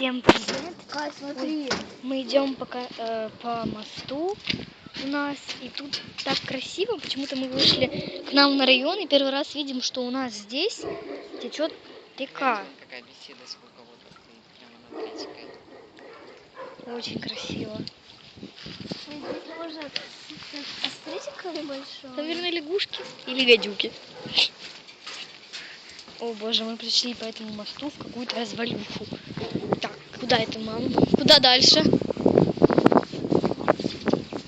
Всем привет! Кай, смотри. Мы идем пока э, по мосту у нас, и тут так красиво. Почему-то мы вышли к нам на район и первый раз видим, что у нас здесь течет река. Какая беседа с прямо над речкой. Очень красиво. Здесь может остритиком большой. Наверное, лягушки или гадюки. О боже, мы пришли по этому мосту в какую-то развалюху. Куда это, мам? Куда дальше?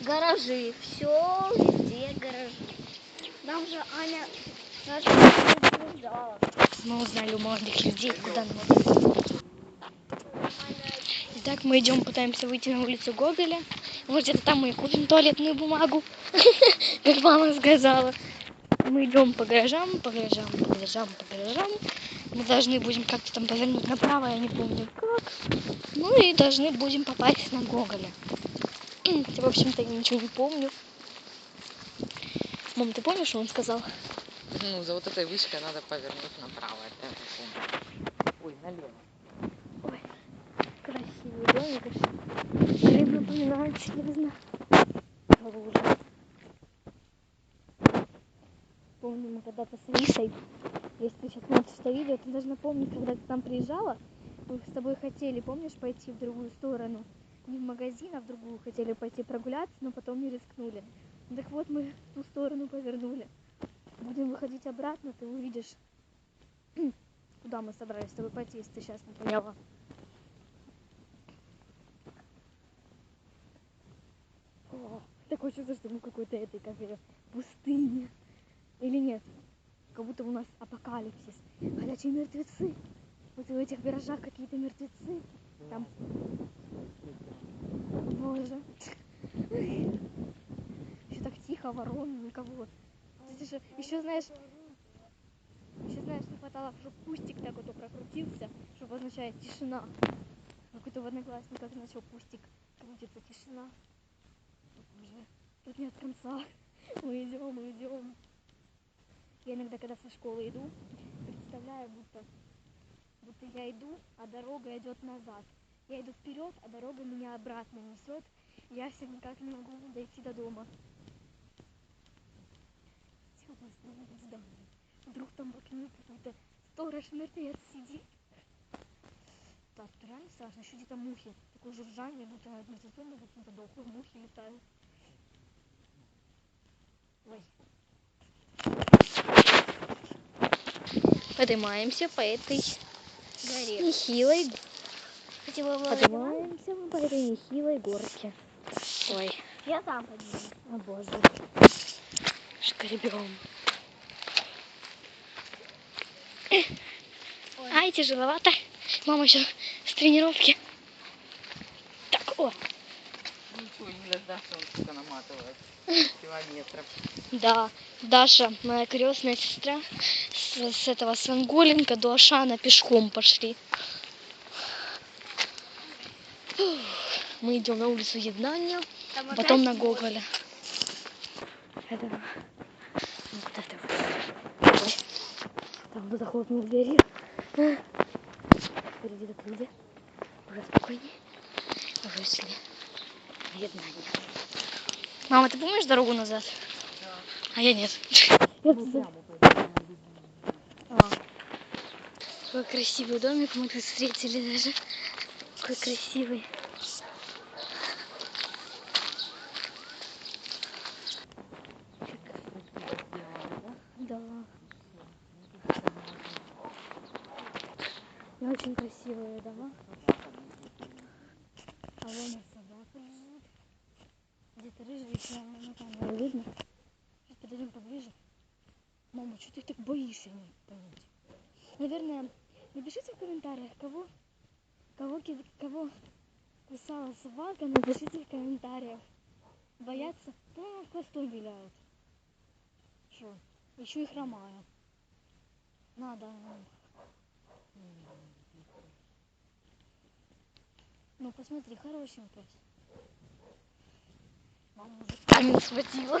Гаражи. Все везде гаражи. Нам же Аня наша предупреждала. Мы узнали у молодых людей, куда надо. Итак, мы идем, пытаемся выйти на улицу Гоголя. Может, где-то там мы и купим туалетную бумагу, как мама сказала. Мы идем по гаражам, по гаражам, по гаражам, по гаражам. Мы должны будем как-то там повернуть направо, я не помню как. Ну и должны будем попасть на Гоголя. В общем-то, я ничего не помню. Мам, ты помнишь, что он сказал? Ну, за вот этой вышкой надо повернуть направо. Это я помню. Ой, налево. Красивый домик. Блин, напоминает серьезно. Лужа. Помню, мы когда-то с Лисой, если ты сейчас смотришь это видео, ты должна помнить, когда ты там приезжала, мы с тобой хотели, помнишь, пойти в другую сторону. Не в магазин, а в другую хотели пойти прогуляться, но потом не рискнули. Ну Так вот, мы в ту сторону повернули. Будем выходить обратно, ты увидишь, куда мы собрались с тобой пойти, если ты сейчас не поняла. О, такое чувство, что мы какой-то этой, как ее, пустыне. Или нет? Как будто у нас апокалипсис. Ходячие мертвецы. Вот в этих гаражах какие-то мертвецы. Там. Боже. Еще так тихо, ворон, никого. Ты же еще знаешь, еще знаешь, не хватало, чтобы пустик так вот прокрутился, что обозначает тишина. Какой-то в одноклассниках начал пустик крутиться, тишина. Боже, тут нет конца. Мы идем, мы идем. Я иногда, когда со школы иду, представляю, будто, будто я иду, а дорога идет назад. Я иду вперед, а дорога меня обратно несет. Я все никак не могу дойти до дома. Вдруг там в окне какой-то сторож мертвец сидит. Так, это реально страшно. Еще где-то мухи. Такое жужжание, будто над на каким-то дохлым мухи летают. Ой. Поднимаемся по этой Горе. нехилой Поднимаемся мы по этой нехилой горке. Ой, Я сам подниму. о боже. Шкребем. Ай, тяжеловато. Мама еще с тренировки. Так, о, Ничего не дождаться, он сука наматывает. Километров. да, Даша, моя крестная сестра, с, этого с Анголинка до Ашана пешком пошли. Мы идем на улицу Еднания. Там Потом на. Гоголя. Это вот это вот. Там кто захлопнул двери. А. Впереди так люди. Уже спокойнее. Вышли. Еднание. Мама, ты помнишь дорогу назад? А я нет. Я за- А. Какой красивый домик мы тут встретили даже. Какой красивый. Да. И очень красивые дома. А вон и собака. Где-то рыжий, на камеру видно. Сейчас подойдем поближе. Мама, что ты так боишься, не понять. Наверное, напишите в комментариях, кого, кого, кого кусала собака, напишите в комментариях. Боятся? Да, хвостом виляют. Что? Еще и хромаю. Надо. ну. Посмотри, хорошенькая. Мама уже камень схватила.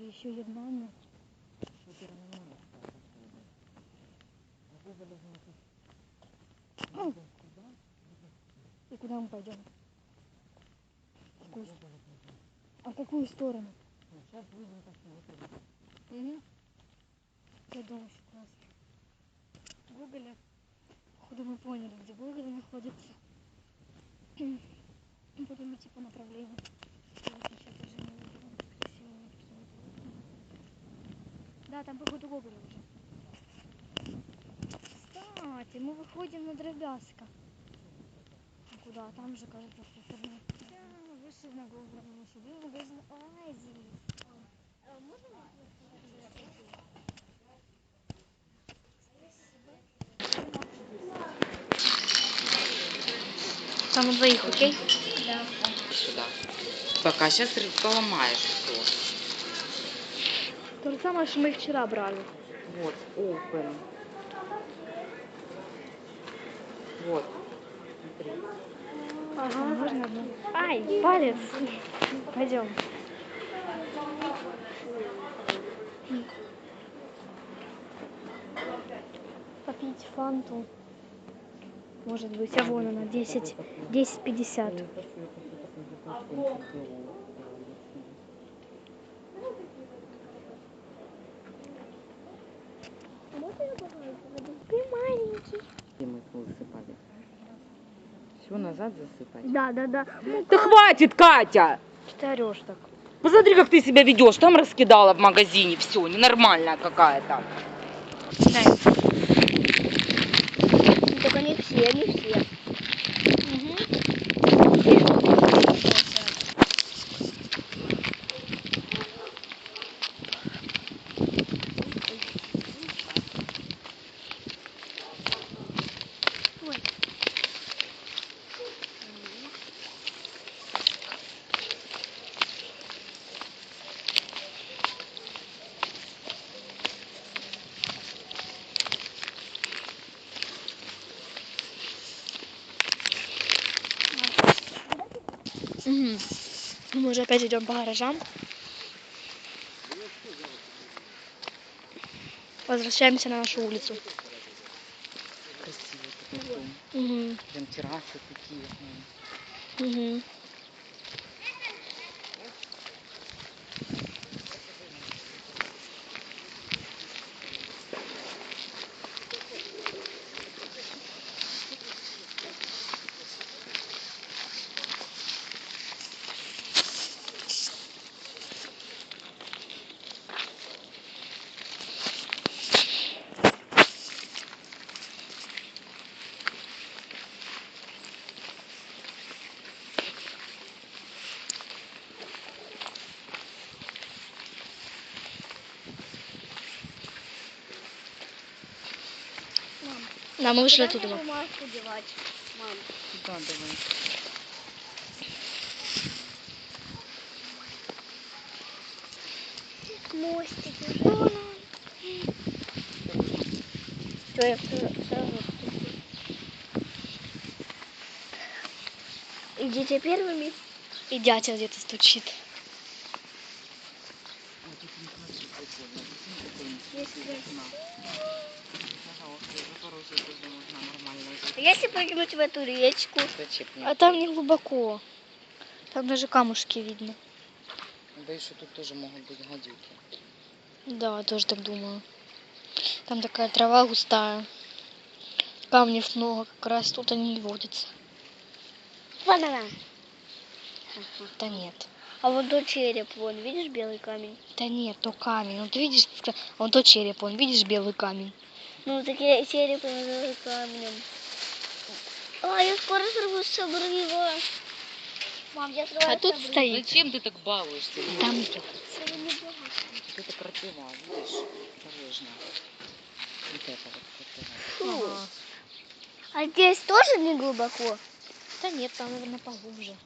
И еще одна. И куда мы пойдем? Какую А в какую сторону? Угу. Я думаю, что классно. Гоголя. Походу мы поняли, где Гоголь находится. Будем идти по направлению. Я вот сейчас даже не вижу, он красиво нарисован. Да, там походу Гоголь уже. Кстати, мы выходим на Дробязка. А Куда? Там же, кажется, в сторону. Да, вышли на Гоголя. Мы сюда магазин Оазис. А можно Там двоих, окей? Да. Сюда. Пока сейчас. То же самое, что мы их вчера брали. Вот, open. Вот. Смотри. Ага. Можно одну? Ай, палец. Пойдем. Попить фанту. Может быть, а вон она, 10, 10.50. Ты маленький. И мы высыпали. Все назад засыпать. Да, да, да. Да хватит, Катя! Что ты орешь так? Посмотри, как ты себя ведешь. Там раскидала в магазине. Все, ненормальная какая-то. Дай. Только не все, не все. Угу. Мы уже опять идем по гаражам. Возвращаемся на нашу улицу. Красивый такой дом. Угу. Прям террасы такие. Угу. Да, мы вышли оттуда. бумажку девать? Мам, Да, давай. мостики. Всё, я сразу Идите первыми. И дятел где-то стучит. Вот тут не клади прикольно. Прикинь, какой Если бы- окна. Пожалуйста, из Запорожья тоже нужна нормальная А жизнь. Если прыгнуть в эту речку. А там не глубоко. Там даже камушки видно. Боюсь, что тут тоже могут быть гадюки. Да, тоже так думаю. Там такая трава густая. Камнев много, как раз тут они и водятся. вон она. Да нет. А вон тот череп, вон, видишь белый камень? Да нет, то камень. Ты видишь, ска- вон то череп, он видишь белый камень. Ну, такие черепы называют камнем. А, я скоро сорвусь с обрыва. Мам, я срываюсь А тут с обрыва. стоит. Зачем ты так балуешься? Там. Сегодня плохо. Вот это крапива, видишь? Осторожно. Вот это вот. Ага. А здесь тоже не глубоко? Да нет, там, наверное, поглубже.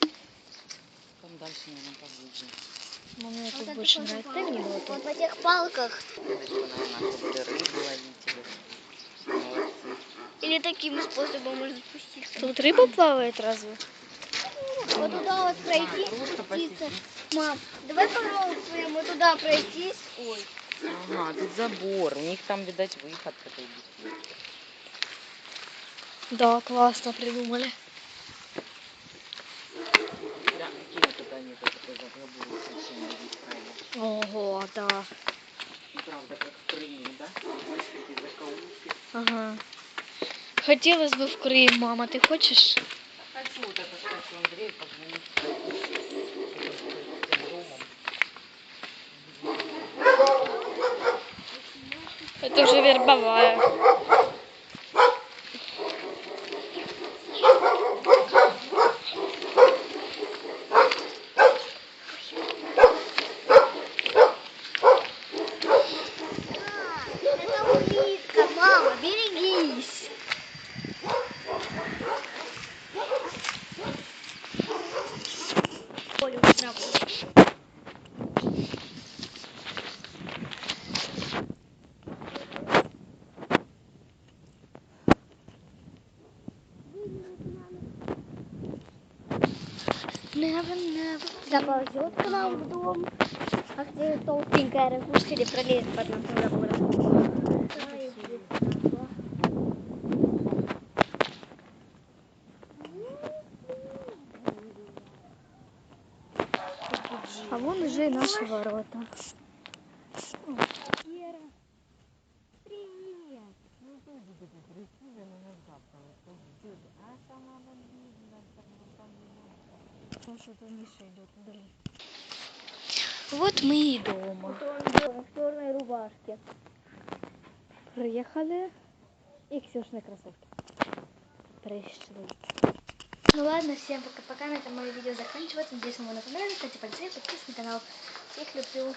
Там дальше, наверное, поглубже. Но мне Вот тут это больше нравится. Мне Вот в этих палках. Рыбу ловить. Или таким способом можно спуститься. Тут рыба плавает разве? Вот туда вот пройти, спуститься. Мам, давай попробуем вот туда пройтись. Ой. Ага, тут забор. У них там, видать, выход к этой беседке. Да, классно придумали. Да, какие тут они тут такой забор совершенно без края. Ого, да. И правда, как в Крыму, да? Ага. Хотелось бы в Крым, мама, ты хочешь? Хочу это, кстати, Андрей, позвонить. Это уже вербовая. Это улитка, мама, берегись. Олю, траву. Never, never. Заползет к нам в дом. А где толстенькая ракушка или пролезет под нашим забором? А вон наши ворота. Ну, что-то Миша идет вдали. Вот мы и дома. В черной рубашке. Приехали. И Ксюшные кроссовки. Пришли. Ну ладно, всем пока-пока. На этом мое видео заканчивается. Надеюсь, вам оно понравилось. Ставьте пальцы, подписывайтесь на канал. Check le pion.